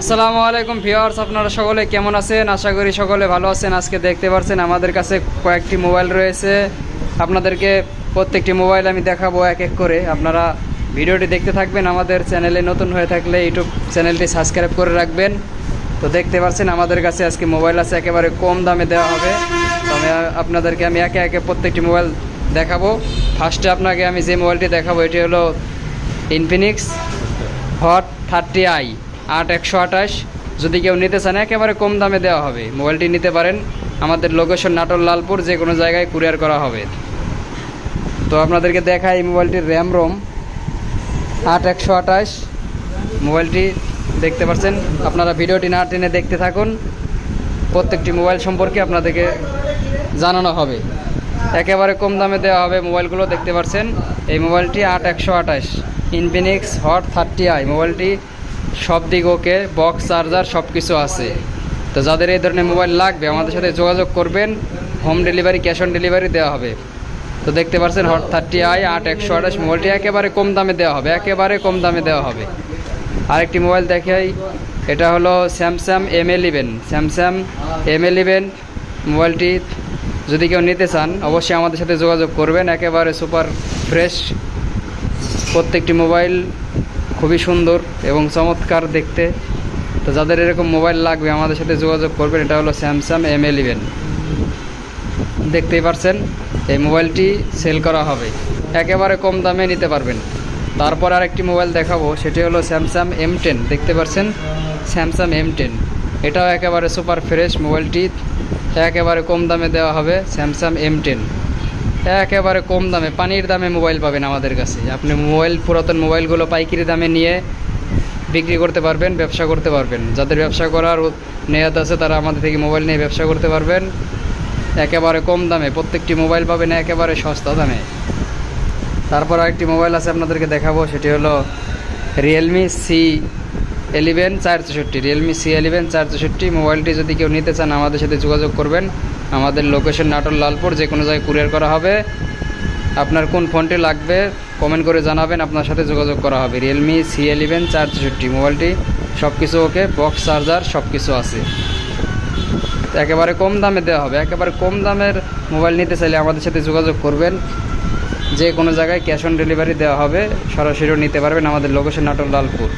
আসসালামু আলাইকুম ভিউয়ার্স, আপনারা সকলে কেমন আছেন? আশা করি সকলে ভালো আছেন। আজকে দেখতে পাচ্ছেন আমাদের কাছে কয়েকটি মোবাইল রয়েছে। আপনাদেরকে প্রত্যেকটি মোবাইল আমি দেখাবো এক এক করে। আপনারা ভিডিওটি দেখতে থাকবেন। আমাদের চ্যানেলে নতুন হয়ে থাকলে ইউটিউব চ্যানেলটি সাবস্ক্রাইব করে রাখবেন। তো দেখতে পাচ্ছেন আমাদের কাছে আজকে মোবাইল আছে, একেবারে কম দামে দেওয়া হবে। আমি আপনাদেরকে আমি একে একে প্রত্যেকটি মোবাইল দেখাবো। ফার্স্টে আপনাকে আমি যে মোবাইলটি দেখাবো, এটি হলো ইনফিনিক্স হট থার্টি আই আট একশো আঠাশ। যদি কেউ নিতে চান, একেবারে কম দামে দেওয়া হবে। মোবাইলটি নিতে পারেন। আমাদের লোকেশন নাটোর লালপুর, যে কোনো জায়গায় কুরিয়ার করা হবে। তো আপনাদেরকে দেখাই এই মোবাইলটির র্যাম রোম আট একশো আঠাশ। মোবাইলটি দেখতে পাচ্ছেন। আপনারা ভিডিওটি না টেনে দেখতে থাকুন। প্রত্যেকটি মোবাইল সম্পর্কে আপনাদেরকে জানানো হবে। একেবারে কম দামে দেওয়া হবে মোবাইলগুলো, দেখতে পাচ্ছেন। এই মোবাইলটি আট একশো আঠাশ। ইনফিনিক্স হট থার্টি আই মোবাইলটি সব দিক ওকে বক্স চার্জার সব কিছু আছে। তো যাদের এই ধরনের মোবাইল লাগবে, আমাদের সাথে যোগাযোগ করবেন। Home delivery cash on delivery দেওয়া হবে। তো দেখতে পাচ্ছেন হট থার্টি আই আট, একশো আঠাশ মোবাইলটি একেবারে কম দামে দেওয়া হবে, একেবারে কম দামে দেওয়া হবে। আরেকটি মোবাইল দেখাই, এটা হলো Samsung M eleven Samsung M eleven মোবাইলটি যদি কেউ নিতে চান, অবশ্যই আমাদের সাথে যোগাযোগ করবেন। একেবারে সুপার ফ্রেশ প্রত্যেকটি মোবাইল খুবই সুন্দর এবং চমৎকার দেখতে। তো যাদের এরকম মোবাইল লাগবে, আমাদের সাথে যোগাযোগ করবেন। এটা হলো স্যামসাং এম এলিভেন দেখতেই পারছেন, এই মোবাইলটি সেল করা হবে। একেবারে কম দামে নিতে পারবেন। তারপর আরেকটি মোবাইল দেখাবো, সেটি হলো স্যামসাং এম টেন দেখতে পাচ্ছেন স্যামসাং এম টেন এটাও একেবারে সুপার ফ্রেশ মোবাইলটি। একেবারে কম দামে দেওয়া হবে স্যামসাং এম টেন একেবারে কম দামে, পানির দামে মোবাইল পাবেন আমাদের কাছে। আপনি মোবাইল, পুরাতন মোবাইলগুলো পাইকারি দামে নিয়ে বিক্রি করতে পারবেন, ব্যবসা করতে পারবেন। যাদের ব্যবসা করার নেয়াত আছে, তারা আমাদের থেকে মোবাইল নিয়ে ব্যবসা করতে পারবেন। একেবারে কম দামে, প্রত্যেকটি মোবাইল পাবেন একেবারে সস্তা দামে। তারপর আরেকটি মোবাইল আছে আপনাদেরকে দেখাবো, সেটি হলো রিয়েলমি সি এলিভেন চার চৌষট্টি। রিয়েলমি সি এলিভেন চার চৌষট্টি, মোবাইলটি যদি কেউ নিতে চান আমাদের সাথে যোগাযোগ করবেন। আমাদের লোকেশন নাটোর লালপুর, যে কোনো জায়গায় কুরিয়ার করা হবে। আপনার কোন ফোনটি লাগবে কমেন্ট করে জানাবেন, আপনার সাথে যোগাযোগ করা হবে। রিয়েলমি সি এলিভেন চার চৌষট্টি, মোবাইলটি সব কিছু ওকে বক্স চার্জার সব কিছু আছে। একেবারে কম দামে দেওয়া হবে। একেবারে কম দামের মোবাইল নিতে চাইলে আমাদের সাথে যোগাযোগ করবেন। যে কোনো জায়গায় ক্যাশ অন ডেলিভারি দেওয়া হবে, সরাসরিও নিতে পারবেন আমাদের লোকেশন নাটোর লালপুর।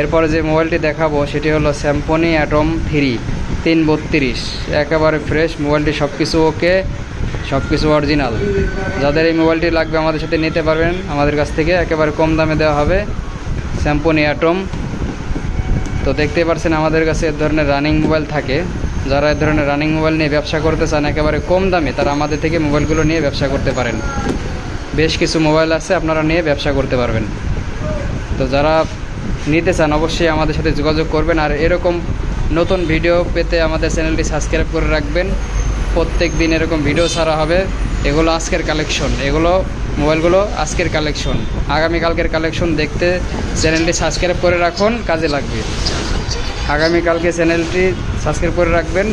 এরপরে যে মোবাইলটি দেখাবো, সেটি হলো স্যাম্পনি অ্যাটম থ্রি তিন বত্রিশ। একেবারে ফ্রেশ মোবাইলটি সব কিছু ওকে সব কিছু অরিজিনাল যাদের এই মোবাইলটি লাগবে আমাদের সাথে নিতে পারবেন, আমাদের কাছ থেকে একেবারে কম দামে দেওয়া হবে। স্যাম্পনি অ্যাটম তো দেখতেই পারছেন আমাদের কাছে এ ধরনের রানিং মোবাইল থাকে। যারা এ ধরনের রানিং মোবাইল নিয়ে ব্যবসা করতে চান, একেবারে কম দামে তারা আমাদের থেকে মোবাইলগুলো নিয়ে ব্যবসা করতে পারেন। বেশ কিছু মোবাইল আছে, আপনারা নিয়ে ব্যবসা করতে পারবেন। তো যারা নিতে চান, অবশ্যই আমাদের সাথে যোগাযোগ করবেন। আর এরকম নতুন ভিডিও পেতে আমাদের চ্যানেলটি সাবস্ক্রাইব করে রাখবেন। প্রত্যেক দিন এরকম ভিডিও ছাড়া হবে। এগুলো আজকের কালেকশন এগুলো, মোবাইলগুলো আজকের কালেকশন আগামীকালকের কালেকশন দেখতে চ্যানেলটি সাবস্ক্রাইব করে রাখুন, কাজে লাগবে। আগামীকালকে চ্যানেলটি সাবস্ক্রাইব করে রাখবেন।